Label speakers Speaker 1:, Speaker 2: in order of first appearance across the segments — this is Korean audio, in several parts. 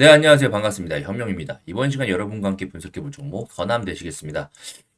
Speaker 1: 네, 안녕하세요. 반갑습니다. 현명입니다. 이번 시간 여러분과 함께 분석해 볼 종목 서남 되시겠습니다.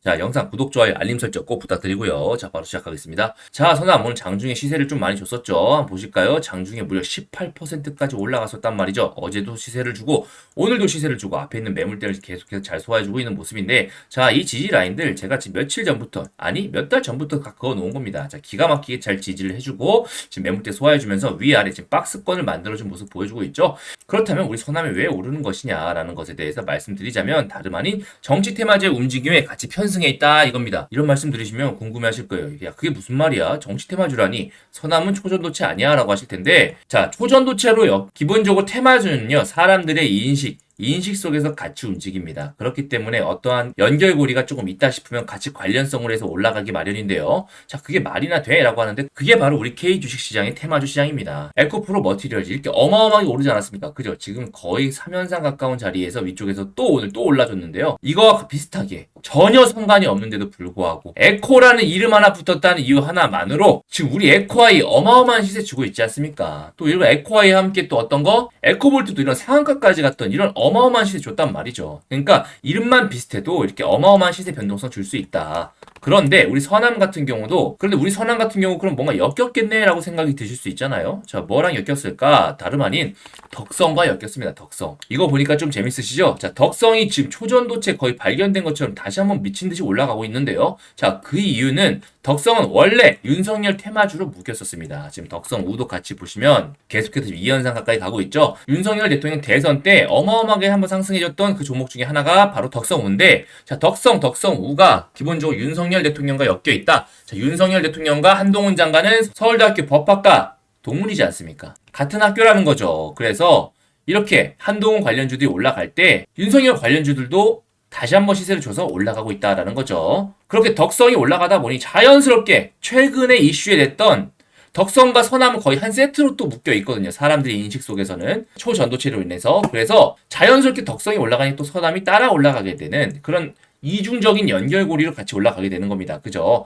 Speaker 1: 자, 영상 구독, 좋아요, 알림 설정 꼭 부탁드리고요. 자, 바로 시작하겠습니다. 자, 서남 오늘 장중에 시세를 좀 많이 줬었죠. 한번 보실까요? 장중에 무려 18%까지 올라갔었단 말이죠. 어제도 시세를 주고 오늘도 시세를 주고 앞에 있는 매물대를 계속해서 잘 소화해주고 있는 모습인데 자, 이 지지 라인들 제가 지금 며칠 전부터 아니 몇 달 전부터 다 그어 놓은 겁니다. 자, 기가 막히게 잘 지지를 해주고 지금 매물대 소화해주면서 위아래 지금 박스권을 만들어준 모습 보여주고 있죠. 그렇다면 우리 서남이 왜 오르는 것이냐라는 것에 대해서 말씀드리자면 다름 아닌 정치 테마주의 움직임에 같이 편 승해 있다 이겁니다. 이런 말씀 들으시면 궁금해하실 거예요. 야 그게 무슨 말이야? 정치 테마주라니 서남은 초전도체 아니야라고 하실 텐데 자 초전도체로 요. 기본적으로 테마주는요 사람들의 인식 인식 속에서 같이 움직입니다. 그렇기 때문에 어떠한 연결고리가 조금 있다 싶으면 같이 관련성으로 해서 올라가기 마련인데요. 자, 그게 말이나 돼? 라고 하는데 그게 바로 우리 K 주식시장의 테마주 시장입니다. 에코프로 머티리얼즈 이렇게 어마어마하게 오르지 않았습니까? 그죠? 지금 거의 3연상 가까운 자리에서 위쪽에서 또 오늘 또 올라줬는데요. 이거와 비슷하게 전혀 상관이 없는데도 불구하고 에코라는 이름 하나 붙었다는 이유 하나만으로 지금 우리 에코아이 어마어마한 시세 주고 있지 않습니까? 또 이런 에코아이와 함께 또 어떤 거? 에코볼트도 이런 상한가까지 갔던 이런 어마어마한 시세 줬단 말이죠. 그러니까 이름만 비슷해도 이렇게 어마어마한 시세 변동성 줄 수 있다. 그런데 우리 서남 같은 경우도 그런데 우리 서남 같은 경우 그럼 뭔가 엮였겠네라고 생각이 드실 수 있잖아요. 자, 뭐랑 엮였을까? 다름 아닌 덕성과 엮였습니다. 덕성. 이거 보니까 좀 재밌으시죠? 자, 덕성이 지금 초전도체 거의 발견된 것처럼 다시 한번 미친 듯이 올라가고 있는데요. 자, 그 이유는 덕성은 원래 윤석열 테마주로 묶였었습니다. 지금 덕성 우도 같이 보시면 계속해서 2연상 가까이 가고 있죠. 윤석열 대통령 대선 때 어마어마하게 한번 상승해줬던 그 종목 중에 하나가 바로 덕성 우인데 자, 덕성, 덕성 우가 기본적으로 윤석열 대통령과 엮여 있다. 자, 윤석열 대통령과 한동훈 장관은 서울대학교 법학과 동문이지 않습니까? 같은 학교라는 거죠. 그래서 이렇게 한동훈 관련주들이 올라갈 때 윤석열 관련주들도 다시 한번 시세를 줘서 올라가고 있다라는 거죠. 그렇게 덕성이 올라가다 보니 자연스럽게 최근에 이슈에 됐던 덕성과 서남은 거의 한 세트로 또 묶여 있거든요. 사람들의 인식 속에서는 초전도체로 인해서 그래서 자연스럽게 덕성이 올라가니 또 서남이 따라 올라가게 되는 그런 이중적인 연결고리로 같이 올라가게 되는 겁니다. 그죠?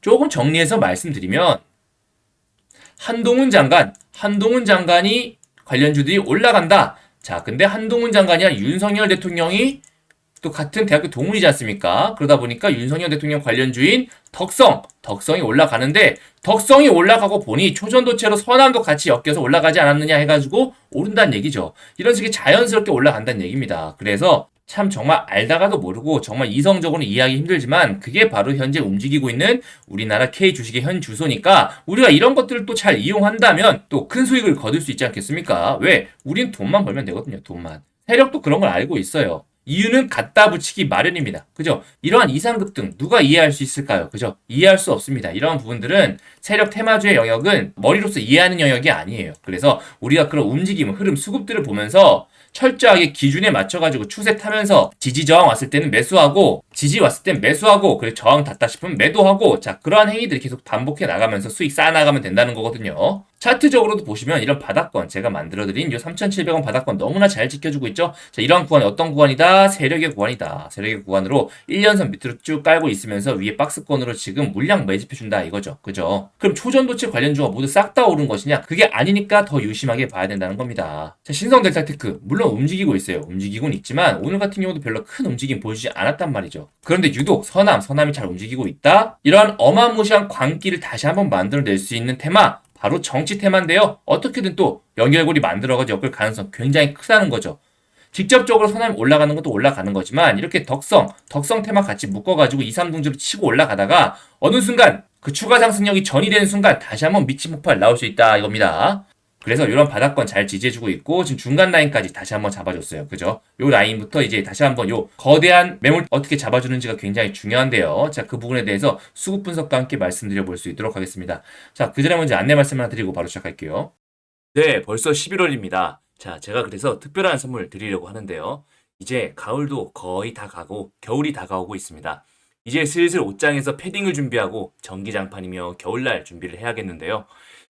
Speaker 1: 조금 정리해서 말씀드리면 한동훈 장관, 한동훈 장관이 관련주들이 올라간다. 자, 근데 한동훈 장관이 아니라 윤석열 대통령이 또 같은 대학교 동문이지 않습니까? 그러다 보니까 윤석열 대통령 관련주인 덕성, 덕성이 올라가는데 덕성이 올라가고 보니 초전도체로 서남도 같이 엮여서 올라가지 않았느냐 해가지고 오른다는 얘기죠. 이런 식의 자연스럽게 올라간다는 얘기입니다. 그래서 참 정말 알다가도 모르고 정말 이성적으로 이해하기 힘들지만 그게 바로 현재 움직이고 있는 우리나라 K 주식의 현 주소니까 우리가 이런 것들을 또 잘 이용한다면 또 큰 수익을 거둘 수 있지 않겠습니까? 왜? 우린 돈만 벌면 되거든요. 돈만. 세력도 그런 걸 알고 있어요. 이유는 갖다 붙이기 마련입니다. 그죠? 이러한 이상급 등 누가 이해할 수 있을까요? 그죠? 이해할 수 없습니다. 이러한 부분들은 세력 테마주의 영역은 머리로서 이해하는 영역이 아니에요. 그래서 우리가 그런 움직임, 흐름, 수급들을 보면서 철저하게 기준에 맞춰가지고 추세 타면서 지지 저항 왔을 때는 매수하고 지지 왔을 땐 매수하고 그리고 저항 닿다 싶으면 매도하고 자 그러한 행위들이 계속 반복해 나가면서 수익 쌓아 나가면 된다는 거거든요. 차트적으로도 보시면 이런 바닥권 제가 만들어드린 이 3,700원 바닥권 너무나 잘 지켜주고 있죠. 자 이러한 구간이 어떤 구간이다? 세력의 구간이다. 세력의 구간으로 1년선 밑으로 쭉 깔고 있으면서 위에 박스권으로 지금 물량 매집해준다 이거죠. 그죠? 그럼 초전도체 관련주가 모두 싹 다 오른 것이냐? 그게 아니니까 더 유심하게 봐야 된다는 겁니다. 자 신성 델타테크 물론 움직이고 있어요. 움직이곤 있지만 오늘 같은 경우도 별로 큰 움직임 보여주지 않았단 말이죠. 그런데 유독 서남, 서남이 잘 움직이고 있다? 이러한 어마무시한 광기를 다시 한번 만들어낼 수 있는 테마 바로 정치 테마인데요. 어떻게든 또 연결고리 만들어가지고 엮을 가능성 굉장히 크다는 거죠. 직접적으로 서남이 올라가는 것도 올라가는 거지만 이렇게 덕성, 덕성 테마 같이 묶어가지고 2, 3동주로 치고 올라가다가 어느 순간 그 추가 상승력이 전이 되는 순간 다시 한번 미친 폭발 나올 수 있다 이겁니다. 그래서 이런 바닥권 잘 지지해주고 있고 지금 중간 라인까지 다시 한번 잡아줬어요. 그죠? 요 라인부터 이제 다시 한번 요 거대한 매물 어떻게 잡아주는지가 굉장히 중요한데요. 자, 그 부분에 대해서 수급 분석과 함께 말씀드려 볼 수 있도록 하겠습니다. 자, 그 전에 먼저 안내 말씀 하나 드리고 바로 시작할게요. 네, 벌써 11월입니다. 자, 제가 그래서 특별한 선물 드리려고 하는데요. 이제 가을도 거의 다 가고 겨울이 다가오고 있습니다. 이제 슬슬 옷장에서 패딩을 준비하고 전기장판이며 겨울날 준비를 해야겠는데요.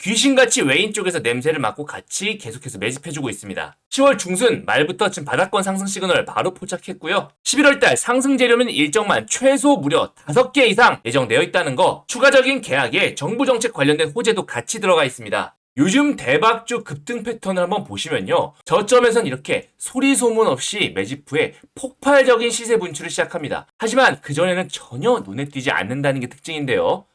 Speaker 1: 귀신같이 외인 쪽에서 냄새를 맡고 같이 계속해서 매집해주고 있습니다. 10월 중순 말부터 지금 바닥권 상승 시그널 바로 포착했고요. 11월달 상승 재료는 일정만 최소 무려 5개 이상 예정되어 있다는 거 추가적인 계약에 정부 정책 관련된 호재도 같이 들어가 있습니다. 요즘 대박주 급등 패턴을 한번 보시면요. 저점에선 이렇게 소리 소문 없이 매집 후에 폭발적인 시세 분출을 시작합니다. 하지만 그전에는 전혀 눈에 띄지 않는다는 게 특징인데요.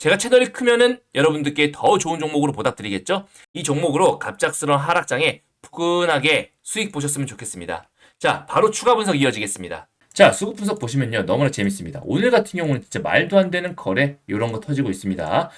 Speaker 1: 제가 채널이 크면은 여러분들께 더 좋은 종목으로 보답드리겠죠? 이 종목으로 갑작스러운 하락장에 푸근하게 수익 보셨으면 좋겠습니다. 자, 바로 추가 분석 이어지겠습니다. 자, 수급 분석 보시면요. 너무나 재밌습니다. 오늘 같은 경우는 진짜 말도 안 되는 거래, 이런 거 터지고 있습니다.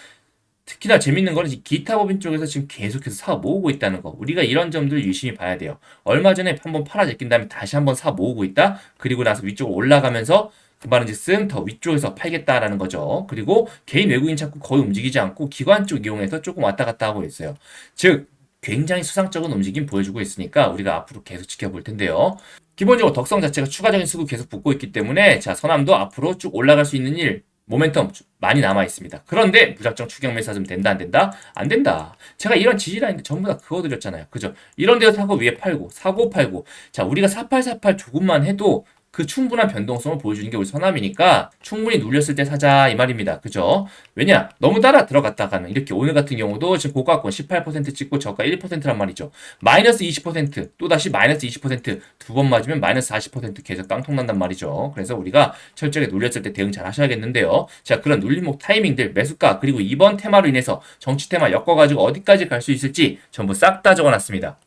Speaker 1: 특히나 재밌는 거는 이 기타 법인 쪽에서 지금 계속해서 사 모으고 있다는 거. 우리가 이런 점들 유심히 봐야 돼요. 얼마 전에 한번 팔아 제낀 다음에 다시 한번 사 모으고 있다. 그리고 나서 위쪽으로 올라가면서 그 말은즉슨 더 위쪽에서 팔겠다라는 거죠. 그리고 개인 외국인 찾고 거의 움직이지 않고 기관 쪽 이용해서 조금 왔다 갔다 하고 있어요. 즉 굉장히 수상적인 움직임 보여주고 있으니까 우리가 앞으로 계속 지켜볼 텐데요. 기본적으로 덕성 자체가 추가적인 수급 계속 붙고 있기 때문에 자 선암도 앞으로 쭉 올라갈 수 있는 일 모멘텀 많이 남아 있습니다. 그런데 무작정 추경 매사 좀 된다 안 된다? 안 된다. 제가 이런 지지 라인 전부 다 그어드렸잖아요. 그죠? 이런 데서 사고 위에 팔고 사고 팔고 자 우리가 4848 조금만 해도 그 충분한 변동성을 보여주는 게 우리 서남이니까 충분히 눌렸을 때 사자 이 말입니다. 그죠? 왜냐? 너무 따라 들어갔다가는 이렇게 오늘 같은 경우도 지금 고가권 18% 찍고 저가 1%란 말이죠. 마이너스 20% 또다시 마이너스 20%두 번 맞으면 마이너스 40% 계속 깡통 난단 말이죠. 그래서 우리가 철저하게 눌렸을 때 대응 잘 하셔야겠는데요. 자, 그런 눌림목 타이밍들, 매수가 그리고 이번 테마로 인해서 정치 테마 엮어가지고 어디까지 갈 수 있을지 전부 싹 다 적어놨습니다.